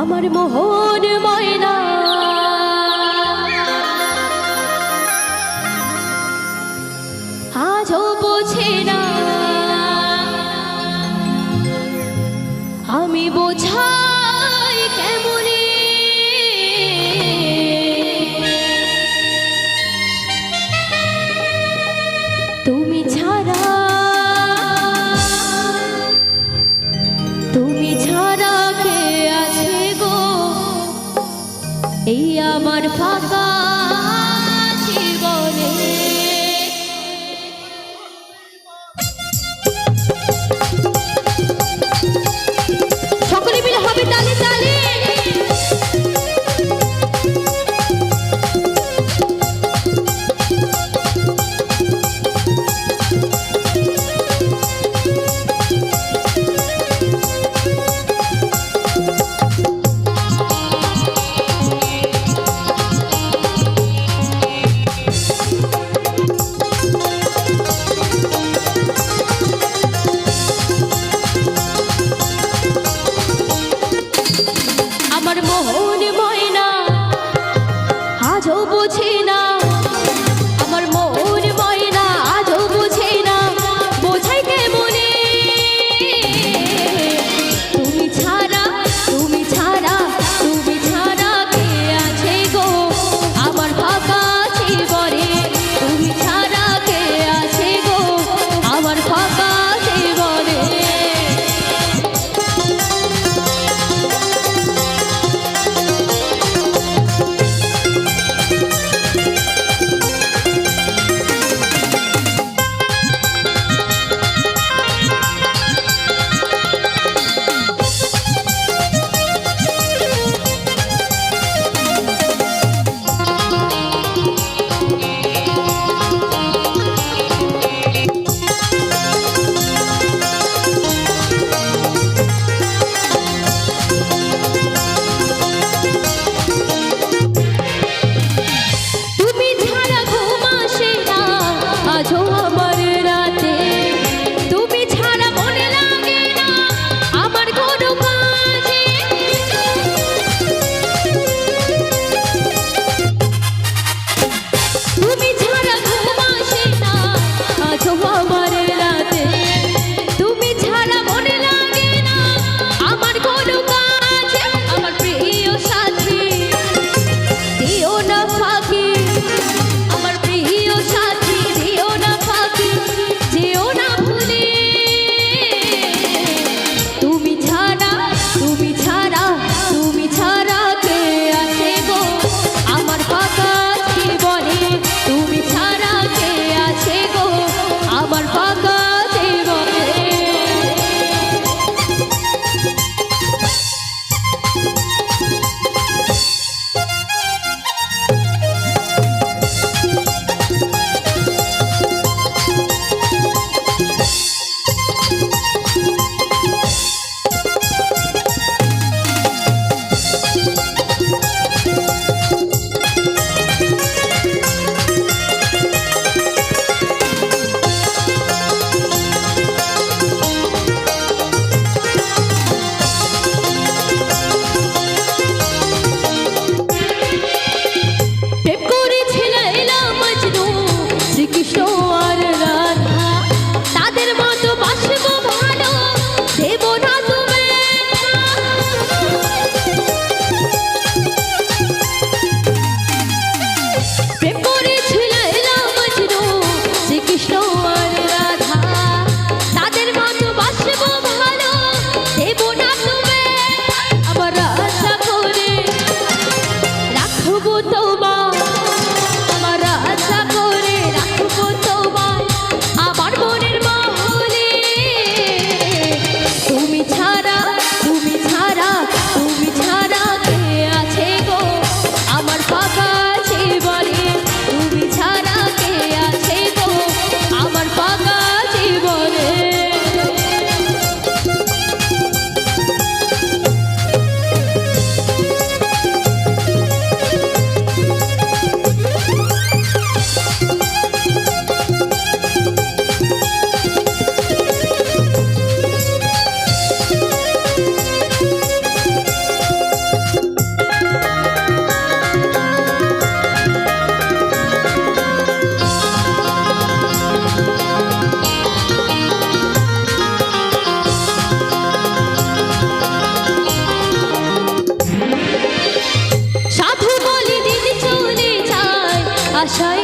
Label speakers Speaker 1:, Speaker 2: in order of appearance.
Speaker 1: আমার মোহন ময়না। আজও বোঝে না। আমি বোঝাই কেমনে এই আমার ফাঁকা 샤이